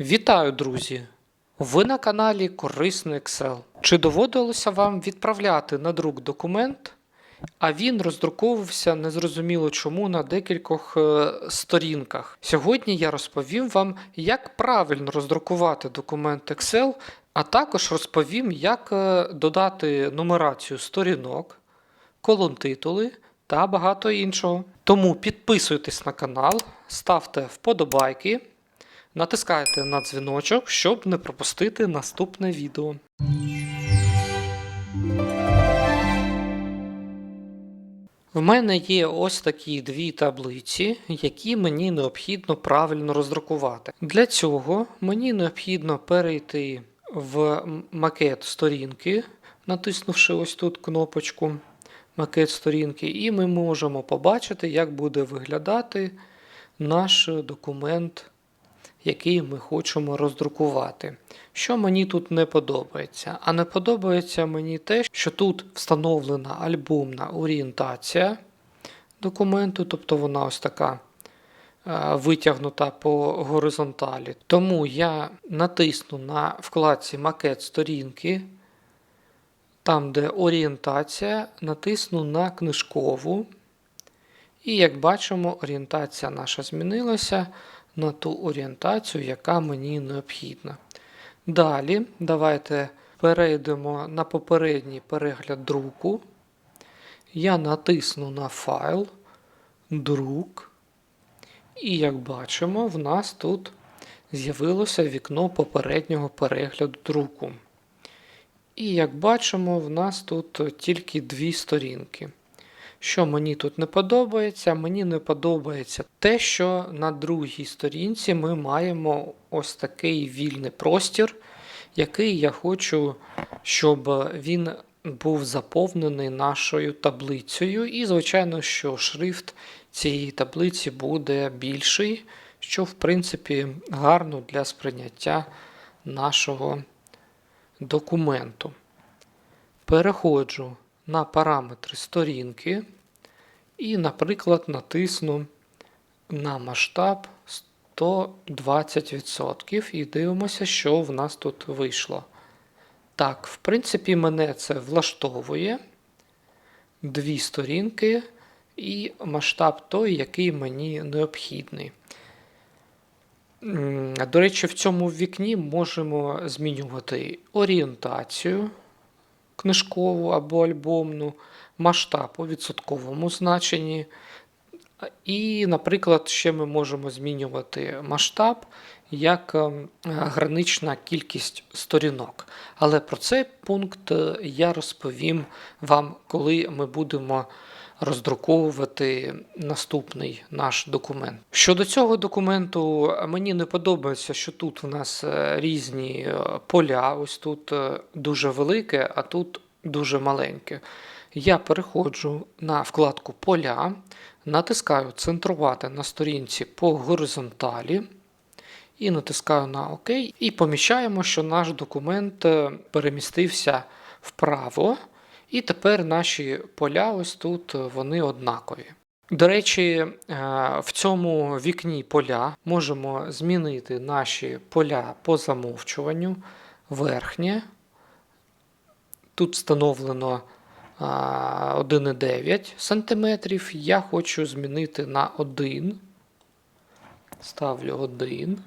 Вітаю, друзі! Ви на каналі Корисний Excel. Чи доводилося вам відправляти на друк документ, а він роздруковувався незрозуміло чому на декількох е, сторінках? Сьогодні я розповім вам, як правильно роздрукувати документ Excel, а також розповім, як е, додати нумерацію сторінок, колон титули та багато іншого. Тому підписуйтесь на канал, ставте вподобайки. Натискайте на дзвіночок, щоб не пропустити наступне відео. В мене є ось такі дві таблиці, які мені необхідно правильно роздрукувати. Для цього мені необхідно перейти в макет сторінки, натиснувши ось тут кнопочку макет сторінки, і ми можемо побачити, як буде виглядати наш документ який ми хочемо роздрукувати. Що мені тут не подобається? А не подобається мені те, що тут встановлена альбомна орієнтація документу, тобто вона ось така е, витягнута по горизонталі. Тому я натисну на вкладці макет сторінки, там, де орієнтація, натисну на книжкову. І як бачимо, орієнтація наша змінилася на ту орієнтацію, яка мені необхідна. Далі давайте перейдемо на попередній перегляд друку. Я натисну на файл, друк. І як бачимо, в нас тут з'явилося вікно попереднього перегляду друку. І як бачимо, в нас тут тільки дві сторінки. Що мені тут не подобається? Мені не подобається те, що на другій сторінці ми маємо ось такий вільний простір, який я хочу, щоб він був заповнений нашою таблицею. І, звичайно, що шрифт цієї таблиці буде більший, що, в принципі, гарно для сприйняття нашого документу. Переходжу на параметри сторінки і, наприклад, натисну на масштаб 120% і дивимося, що в нас тут вийшло. Так, в принципі, мене це влаштовує. Дві сторінки і масштаб той, який мені необхідний. До речі, в цьому вікні можемо змінювати орієнтацію книжкову або альбомну, масштаб у відсотковому значенні. І, наприклад, ще ми можемо змінювати масштаб як ем, гранична кількість сторінок. Але про цей пункт е, я розповім вам, коли ми будемо роздруковувати наступний наш документ. Щодо цього документу, мені не подобається, що тут у нас е, різні е, поля. Ось тут е, дуже велике, а тут дуже маленьке. Я переходжу на вкладку Поля, натискаю Центрувати на сторінці по горизонталі. І натискаю на ОК, і помічаємо, що наш документ перемістився вправо, і тепер наші поля ось тут е, вони однакові. До речі, е, в цьому вікні поля можемо змінити наші поля по замовчуванню. Верхнє. Тут встановлено 1,9 см. Я хочу змінити на 1. Ставлю 1.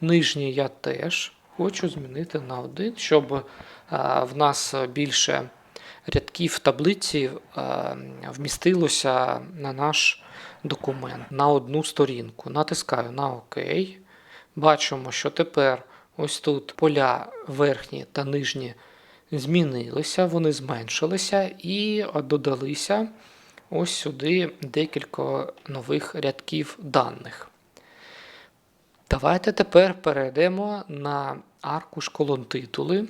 Нижній я теж хочу змінити на 1, щоб в нас більше рядків таблиці вмістилося на наш документ на одну сторінку. Натискаю на ОК. Бачимо, що тепер ось тут поля верхні та нижні змінилися, вони зменшилися і додалися ось сюди декілька нових рядків даних. Давайте тепер перейдемо на аркуш колон титули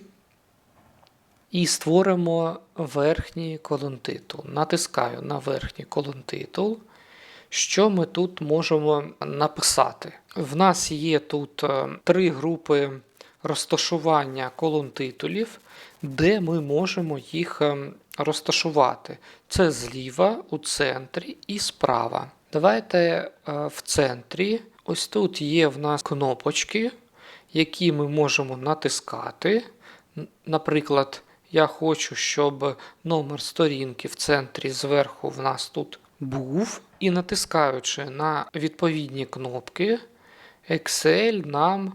і створимо верхній колон титул. Натискаю на верхній колон титул. Що ми тут можемо написати? В нас є тут е, три групи розташування колон титулів, де ми можемо їх е, розташувати. Це зліва, у центрі і справа. Давайте е, в центрі. Ось тут є в нас кнопочки, які ми можемо натискати. Наприклад, я хочу, щоб номер сторінки в центрі зверху в нас тут був. І натискаючи на відповідні кнопки, Excel нам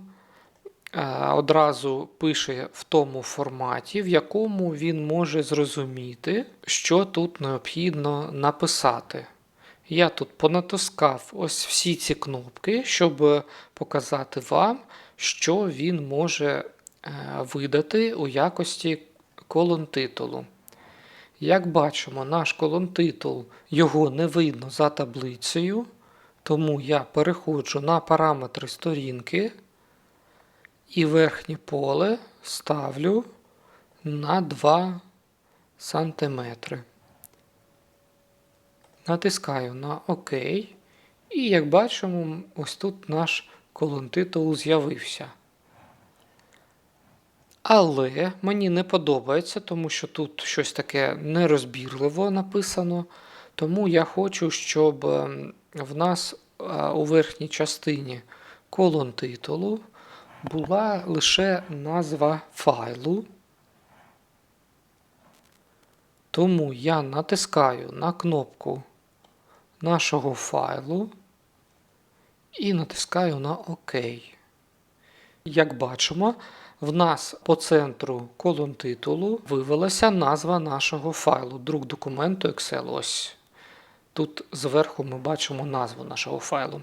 е, одразу пише в тому форматі, в якому він може зрозуміти, що тут необхідно написати. Я тут понатискав ось всі ці кнопки, щоб показати вам, що він може е, видати у якості колон титулу. Як бачимо, наш колон титул його не видно за таблицею, тому я переходжу на параметри сторінки і верхнє поле ставлю на 2 сантиметри. Натискаю на ОК. І як бачимо, ось тут наш колон титулу з'явився. Але мені не подобається, тому що тут щось таке нерозбірливо написано. Тому я хочу, щоб ем, в нас е, у верхній частині колон титулу була лише назва файлу. Тому я натискаю на кнопку нашого файлу і натискаю на ОК. Як бачимо, в нас по центру колон титулу вивелася назва нашого файлу, друк документу Excel. Ось тут зверху ми бачимо назву нашого файлу.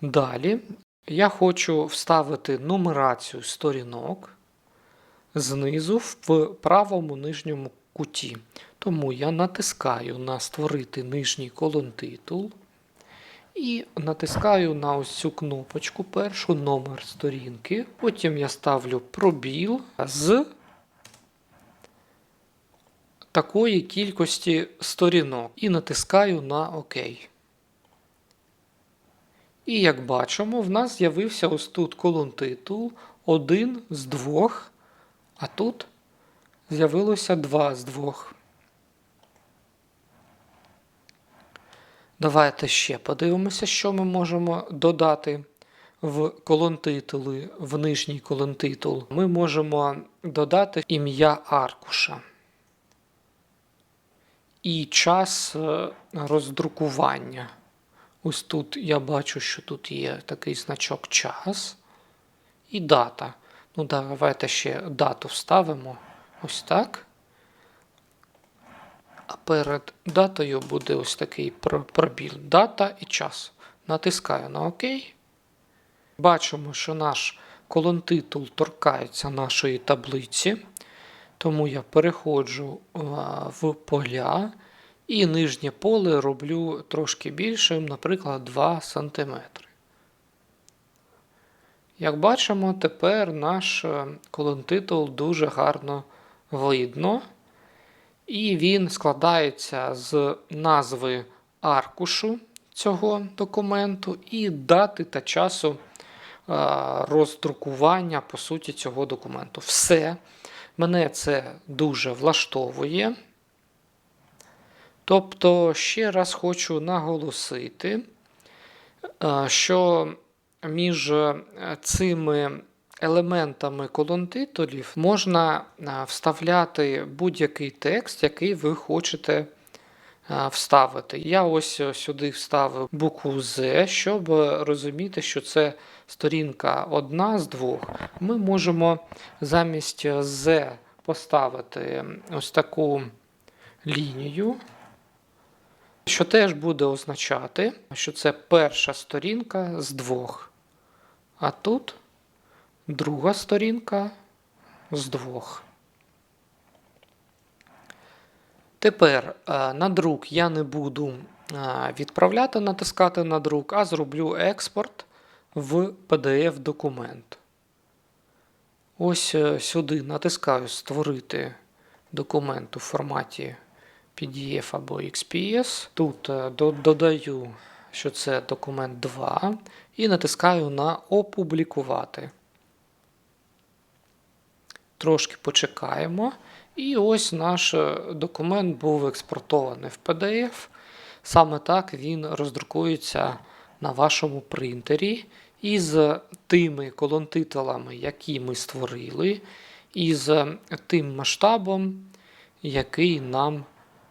Далі я хочу вставити нумерацію сторінок знизу в правому нижньому куті. Тому я натискаю на створити нижній колон титул і натискаю на ось цю кнопочку першу номер сторінки. Потім я ставлю пробіл з такої кількості сторінок і натискаю на ОК. І як бачимо, в нас з'явився ось тут колон титул один з двох, а тут з'явилося два з двох. Давайте ще подивимося, що ми можемо додати в колон титули, в нижній колон титул. Ми можемо додати ім'я аркуша і час е, роздрукування. Ось тут я бачу, що тут є такий значок час і дата. Ну, давайте ще дату вставимо. Ось так. А перед датою буде ось такий пробіл. Дата і час. Натискаю на ОК. Бачимо, що наш колон титул торкається нашої таблиці. Тому я переходжу в поля і нижнє поле роблю трошки більшим, наприклад, 2 см. Як бачимо, тепер наш е, колон титул дуже гарно видно. І він складається з назви аркушу цього документу і дати та часу е, роздрукування по суті цього документу. Все. Мене це дуже влаштовує. Тобто, ще раз хочу наголосити, е, що між е, цими елементами колон титулів можна е, вставляти будь-який текст, який ви хочете е, вставити. Я ось е, сюди вставив букву Z, щоб розуміти, що це сторінка одна з двох. Ми можемо замість Z поставити ось таку лінію. Що теж буде означати, що це перша сторінка з двох. А тут друга сторінка з двох. Тепер е, на друк я не буду е, відправляти, натискати на друк, а зроблю експорт в PDF-документ. Ось е, сюди натискаю Створити документ у форматі PDF або XPS. Тут додаю, що це документ 2, і натискаю на Опублікувати. Трошки почекаємо. І ось наш е, документ був експортований в PDF. Саме так він роздрукується на вашому принтері. із тими колонтитулами, які ми створили, і з тим масштабом, який нам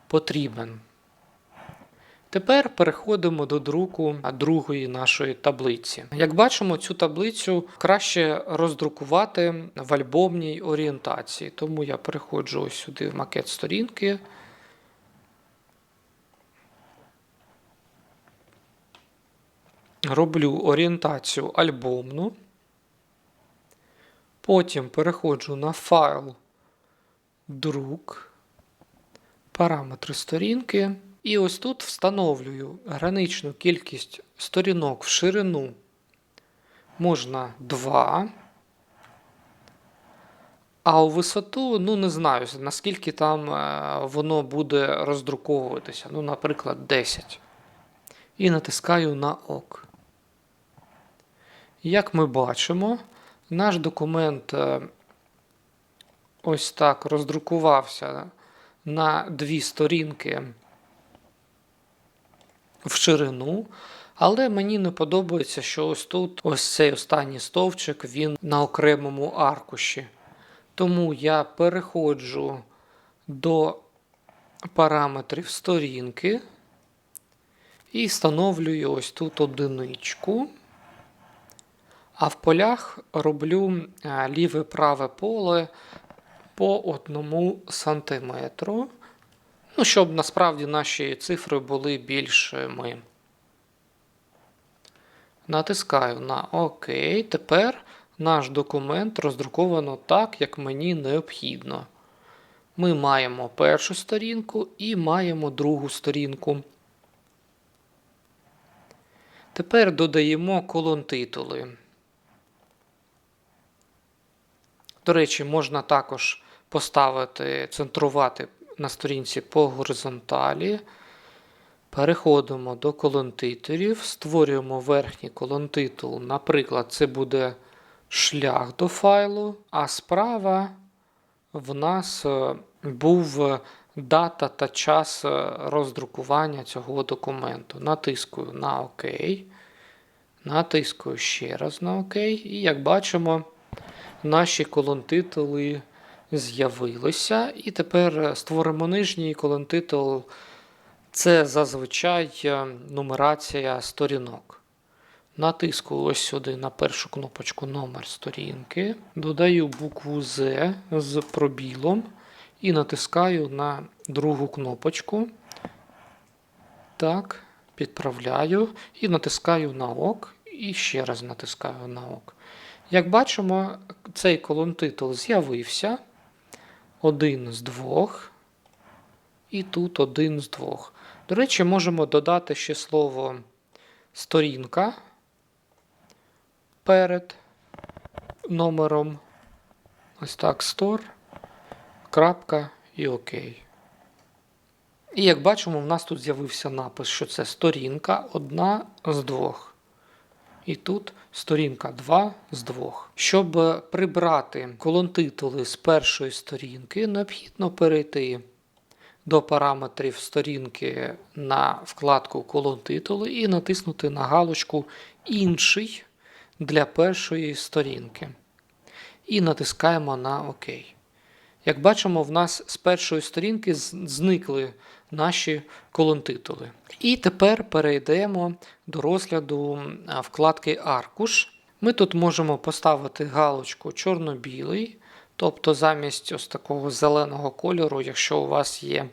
потрібен. Тепер переходимо до друку другої нашої таблиці. Як бачимо, цю таблицю краще роздрукувати в альбомній орієнтації. Тому я переходжу ось сюди в макет сторінки. Роблю орієнтацію альбомну. Потім переходжу на файл друк, параметри сторінки. І ось тут встановлюю граничну кількість сторінок в ширину можна 2. А у висоту, ну не знаю, наскільки там е, воно буде роздруковуватися. Ну, наприклад, 10. І натискаю на ОК. Як ми бачимо, наш документ е, ось так роздрукувався на дві сторінки в ширину. Але мені не подобається, що ось тут ось цей останній стовпчик він на окремому аркуші. Тому я переходжу до параметрів сторінки і встановлюю ось тут одиничку. А в полях роблю е, ліве праве поле по одному сантиметру. Ну, щоб насправді наші цифри були більшими. Натискаю на ОК. Тепер наш документ роздруковано так, як мені необхідно. Ми маємо першу сторінку і маємо другу сторінку. Тепер додаємо колон титули. До речі, можна також поставити, центрувати на сторінці по горизонталі. Переходимо до колонтиторів, створюємо верхній колонтитул. Наприклад, це буде шлях до файлу, а справа в нас е, був дата та час е, роздрукування цього документу. Натискую на ОК. Натискую ще раз на ОК. І як бачимо, наші колонтитули з'явилися. І тепер створимо нижній колонтитул. Це зазвичай е, нумерація сторінок. Натискую ось сюди на першу кнопочку номер сторінки. Додаю букву Z з пробілом і натискаю на другу кнопочку. Так, підправляю і натискаю на ОК. І ще раз натискаю на ОК. Як бачимо, цей колонтитул з'явився. Один з двох. І тут один з двох. До речі, можемо додати ще слово сторінка перед номером. Ось так, store, крапка і ОК. І як бачимо, в нас тут з'явився напис, що це сторінка одна з двох. І тут сторінка 2 з 2. Щоб прибрати колонтитули з першої сторінки, необхідно перейти до параметрів сторінки на вкладку колонтитули і натиснути на галочку Інший для першої сторінки. І натискаємо на ОК. Як бачимо, в нас з першої сторінки зникли наші колонтитули. І тепер перейдемо до розгляду вкладки Аркуш. Ми тут можемо поставити галочку чорно-білий, тобто замість ось такого зеленого кольору, якщо у вас є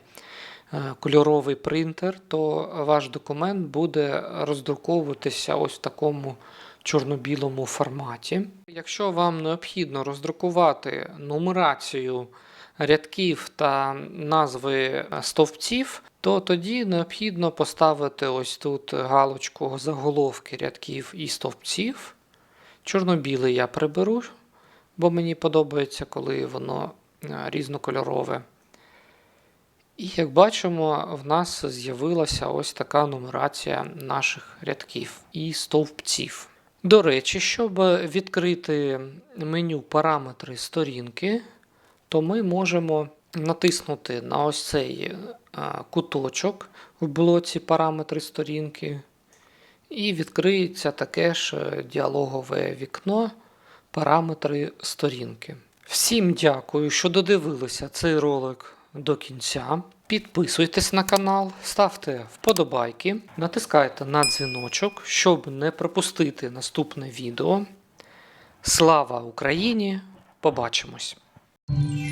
е, кольоровий принтер, то ваш документ буде роздруковуватися ось в такому чорно-білому форматі. Якщо вам необхідно роздрукувати нумерацію рядків та назви стовпців, то тоді необхідно поставити ось тут галочку заголовки рядків і стовпців. Чорно-білий я приберу, бо мені подобається, коли воно е, різнокольорове. І як бачимо, в нас з'явилася ось така нумерація наших рядків і стовпців. До речі, щоб відкрити меню параметри сторінки, то ми можемо натиснути на ось цей е, куточок в блоці параметри сторінки. І відкриється таке ж е, діалогове вікно, параметри сторінки. Всім дякую, що додивилися цей ролик до кінця. Підписуйтесь на канал, ставте вподобайки, натискайте на дзвіночок, щоб не пропустити наступне відео. Слава Україні! Побачимось! you.